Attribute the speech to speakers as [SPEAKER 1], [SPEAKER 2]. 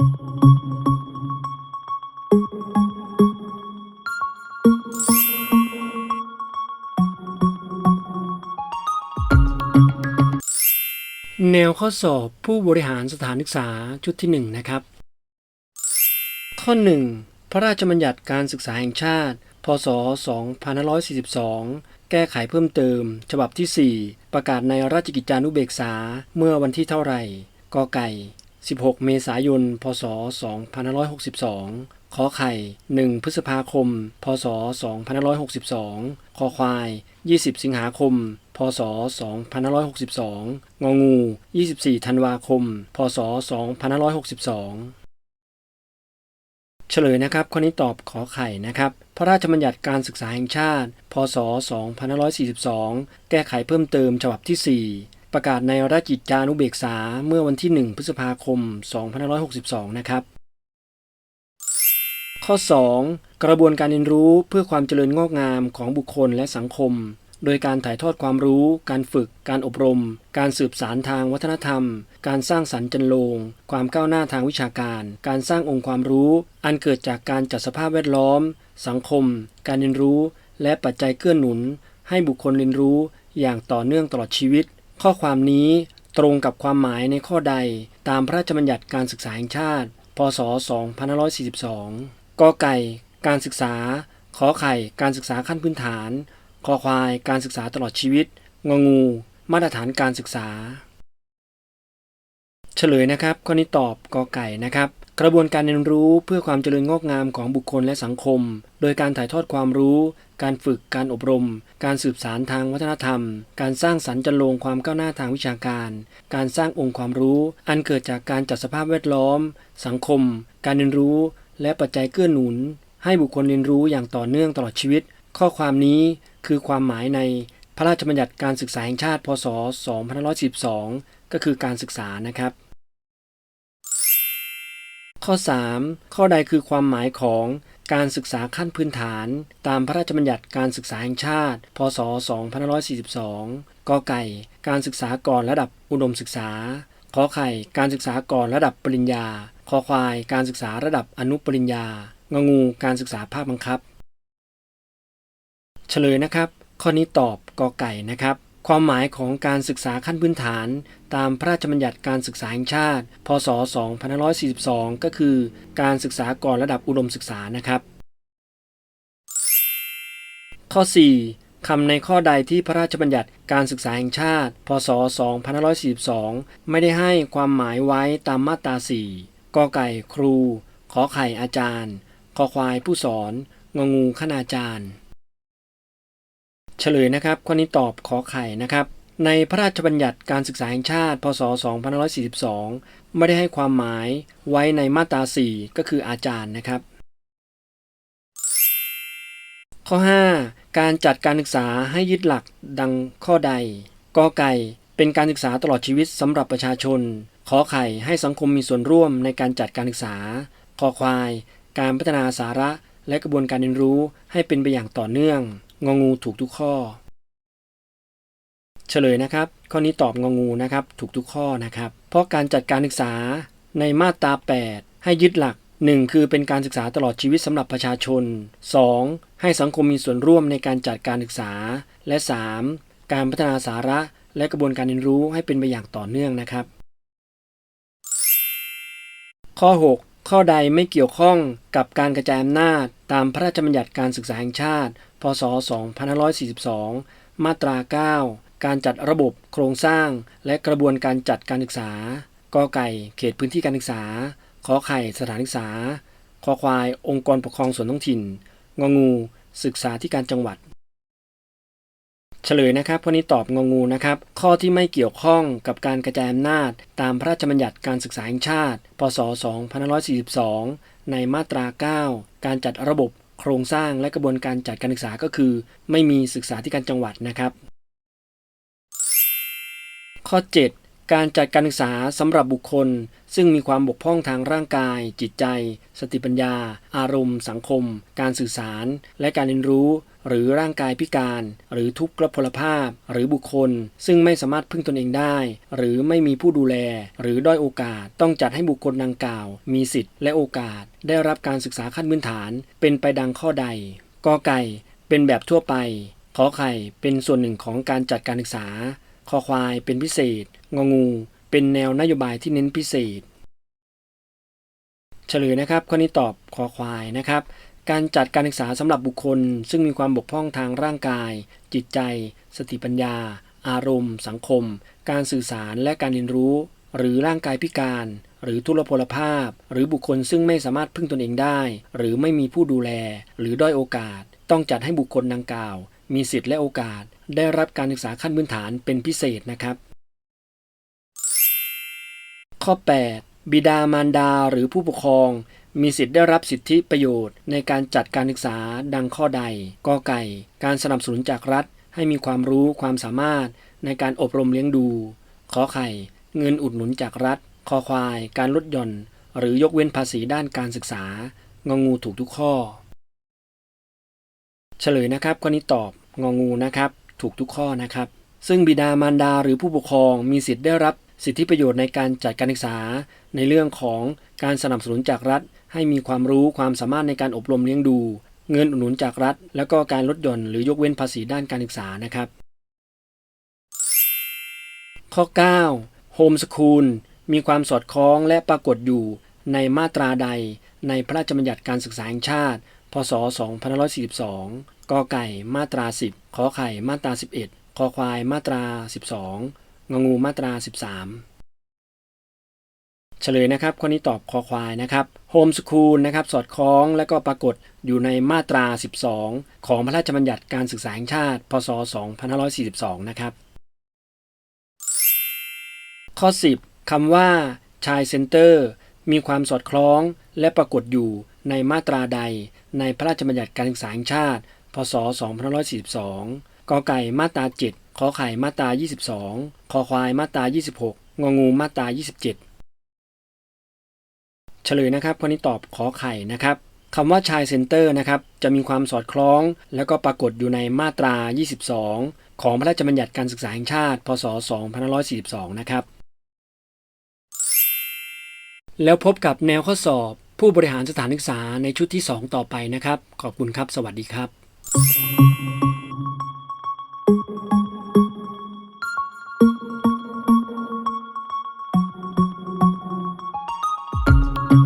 [SPEAKER 1] แนวข้อสอบผู้บริหารสถานศึกษาชุดที่ 1 นะครับ ข้อ 1 พระราชบัญญัติการศึกษาแห่งชาติ พศ 2542 แก้ไขเพิ่มเติม ฉบับที่ 4 ประกาศในราชกิจจานุเบกษาเมื่อวันที่เท่าไหร่กอไก่ 16 เมษายน พศ 2562 ขอไข่ 1 พฤษภาคม พศ 2562 คอควาย 20 สิงหาคม พศ 2562 งองู 24 ธันวาคม พศ 2562เฉลยนะครับข้อนี้ตอบขอไข่นะครับ พระราชบัญญัติการศึกษาแห่งชาติ พศ 2542 แก้ไขเพิ่มเติมฉบับที่ 4 ประกาศในราชกิจจานุเบกษาเมื่อวันที่ 1 พฤษภาคม 2562 นะครับ ข้อ 2 กระบวนการเรียนรู้เพื่อความเจริญงอกงามของบุคคลและสังคม โดยการถ่ายทอดความรู้ การฝึก การอบรม การสืบสารทางวัฒนธรรม การสร้างสรรค์จันโลง ความก้าวหน้าทางวิชาการ การสร้างองค์ความรู้ อันเกิดจากการจัดสภาพแวดล้อม สังคม การเรียนรู้ และปัจจัยเกื้อหนุน ให้บุคคลเรียนรู้อย่างต่อเนื่องตลอดชีวิต ข้อความนี้ตรงกับความหมายในข้อใดตามพระราชบัญญัติการศึกษาแห่งชาติ พศ 2542กอไก่ การศึกษา ขอไข่ การศึกษาขั้นพื้นฐาน คอควาย การศึกษาตลอดชีวิต งงู มาตรฐานการศึกษา เฉลยนะครับ ข้อนี้ตอบกอไก่นะครับ กระบวนการเรียนรู้เพื่อความเจริญงอกงามของบุคคลและสังคม โดยการถ่ายทอดความรู้ การฝึก การอบรม การสืบสารทางวัฒนธรรม การสร้างสรรค์จันโลงความก้าวหน้าทางวิชาการ การสร้างองค์ความรู้ อันเกิดจากการจัดสภาพแวดล้อม สังคม การเรียนรู้ และปัจจัยเกื้อหนุน ให้บุคคลเรียนรู้อย่างต่อเนื่องตลอดชีวิต ข้อความนี้คือความหมายในพระราชบัญญัติการศึกษาแห่งชาติ พศ 2512ก็คือการศึกษานะครับ ข้อ 3 ข้อใดคือความหมายของการศึกษาขั้นพื้นฐาน ตามพระราชบัญญัติการศึกษาแห่งชาติ พศ 2542กอไก่ การศึกษาก่อนระดับอุดมศึกษา ขอไข่ การศึกษาก่อนระดับปริญญา คอควาย การศึกษาระดับอนุปริญญา งงู การศึกษาภาคบังคับ เฉลยนะครับ ข้อนี้ตอบกอไก่นะครับ ความหมายของการศึกษาขั้นพื้นฐาน ตามพระราชบัญญัติการศึกษาแห่งชาติ พศ 2542 ก็คือ การศึกษาก่อนระดับอุดมศึกษานะครับ ข้อ 4 คำในข้อใดที่พระราชบัญญัติการศึกษาแห่งชาติ พศ 2542 ไม่ได้ให้ความหมายไว้ตามมาตรา 4 กอไก่ครู ขอไข่อาจารย์คอควายผู้สอน งงูคณาจารย์ เฉลยนะครับ ข้อนี้ตอบขอไข่นะครับ ในพระราชบัญญัติการศึกษาแห่งชาติ พศ 2542 ไม่ได้ให้ความหมายไว้ในมาตรา 4 ก็คืออาจารย์นะครับ ข้อ 5 การจัดการศึกษาให้ยึดหลักดังข้อใดกอไก่เป็นการศึกษาตลอดชีวิตสำหรับประชาชน ขอไข่ให้สังคมมีส่วนร่วมในการจัดการศึกษา คอควาย การพัฒนาสาระและกระบวนการเรียนรู้ให้เป็นไปอย่างต่อเนื่อง งองูถูกทุกข้อ เฉลยนะครับ ข้อนี้ตอบงองูนะครับ ถูกทุกข้อนะครับ เพราะการจัดการศึกษาในมาตรา 8 ให้ยึดหลัก 1. คือเป็นการศึกษาตลอดชีวิตสำหรับประชาชน 2. ให้สังคมมีส่วนร่วมในการจัดการศึกษา และ 3. การพัฒนาสาระและกระบวนการเรียนรู้ให้เป็นไปอย่างต่อเนื่องนะครับ ข้อ 6 ข้อใดไม่เกี่ยวข้องกับการกระจายอำนาจ ตามพระราชบัญญัติการศึกษาแห่งชาติ พศ 2542 มาตรา 9 การจัดระบบโครงสร้าง และกระบวนการจัดการศึกษากอไก่เขตพื้นที่การศึกษาขอไข่สถานศึกษาคอควาย องค์กรปกครองส่วนท้องถิ่น งองู ศึกษาธิการจังหวัด เฉลยนะครับข้อนี้ตอบงองูนะครับ ข้อที่ไม่เกี่ยวข้องกับการกระจายอำนาจ ตามพระราชบัญญัติการศึกษาแห่งชาติ พศ 2542 ในมาตรา 9 การจัดระบบ โครงสร้างและกระบวนการจัดการศึกษาก็คือ ไม่มีศึกษาที่การจังหวัดนะครับ ข้อ 7 การจัดการศึกษาสำหรับบุคคล ซึ่งมีความบกพร่องทางร่างกาย จิตใจ สติปัญญา อารมณ์ สังคม การสื่อสาร และการเรียนรู้ หรือร่างกายพิการ หรือทุพพลภาพ หรือบุคคล ซึ่งไม่สามารถพึ่งตนเองได้ หรือไม่มีผู้ดูแล หรือด้อยโอกาส ต้องจัดให้บุคคลดังกล่าว มีสิทธิ์และโอกาส ได้รับการศึกษาขั้นพื้นฐาน เป็นไปดังข้อใดกอไก่ เป็นแบบทั่วไปขอไข่เป็นส่วนหนึ่งของการจัดการศึกษาคอควายเป็นพิเศษ งองู เป็นแนวนโยบายที่เน้นพิเศษ เฉลยนะครับข้อนี้ตอบคอควายนะครับ การจัดการศึกษาสำหรับบุคคล ซึ่งมีความบกพร่องทางร่างกาย จิตใจ สติปัญญา อารมณ์ สังคม การสื่อสารและการเรียนรู้ หรือร่างกายพิการ หรือทุรพลภาพ หรือบุคคลซึ่งไม่สามารถพึ่งตนเองได้ หรือไม่มีผู้ดูแล หรือด้อยโอกาส ต้องจัดให้บุคคลดังกล่าว มีสิทธิ์และโอกาส ได้รับการศึกษาขั้นพื้นฐานเป็นพิเศษนะครับ ข้อ 8 บิดามารดาหรือผู้ปกครอง มีสิทธิ์ได้รับสิทธิประโยชน์ ในการจัดการศึกษาดังข้อใดกอไก่ การสนับสนุนจากรัฐ ให้มีความรู้ความสามารถในการอบรมเลี้ยงดูขอไข่ เงินอุดหนุนจากรัฐคอควาย การลดหย่อน หรือยกเว้นภาษีด้านการศึกษางองูถูกทุกข้อ เฉลยนะครับข้อนี้ตอบงองูนะครับ ถูกทุกข้อนะครับ ซึ่งบิดามารดาหรือผู้ปกครองมีสิทธิ์ได้รับสิทธิประโยชน์ในการจัดการศึกษา ในเรื่องของการสนับสนุนจากรัฐ ให้มีความรู้ความสามารถในการอบรมเลี้ยงดู เงินอุดหนุนจากรัฐ แล้วก็การลดหย่อนหรือยกเว้นภาษีด้านการศึกษานะครับ ข้อ9 Home School มีความสอดคล้องและปรากฏอยู่ในมาตราใดในพระราชบัญญัติการศึกษาแห่งชาติ พศ 2542กอไก่มาตรา 10 ขอไข่มาตรา 11 คอควายมาตรา 12งองูมาตรา 13 เฉลยนะครับข้อนี้ตอบคอควายนะครับ Home School นะครับสอดคล้องและก็ปรากฏอยู่ในมาตรา 12 ของพระราชบัญญัติการศึกษาแห่งชาติ พศ 2542 นะครับ ข้อ 10คำว่าชายเซ็นเตอร์มีความสอดคล้องและปรากฏอยู่ในมาตราใด ในพระราชบัญญัติการศึกษาแห่งชาติ พศ 2542กอไก่มาตรา 7 ขอไข่มาตรา 22 คอควายมาตรา 26 งองูมาตรา 27เฉลยนะครับข้อนี้ตอบขอไข่นะครับคำว่าชายเซ็นเตอร์นะครับจะมีความสอดคล้อง แล้วก็ปรากฏอยู่ในมาตรา 22 ของพระราชบัญญัติการศึกษาแห่งชาติ พศ 2542 นะครับ แล้วพบกับแนวข้อสอบผู้บริหารสถานศึกษาในชุดที่ 2 ต่อไปนะครับ ขอบคุณครับ สวัสดีครับ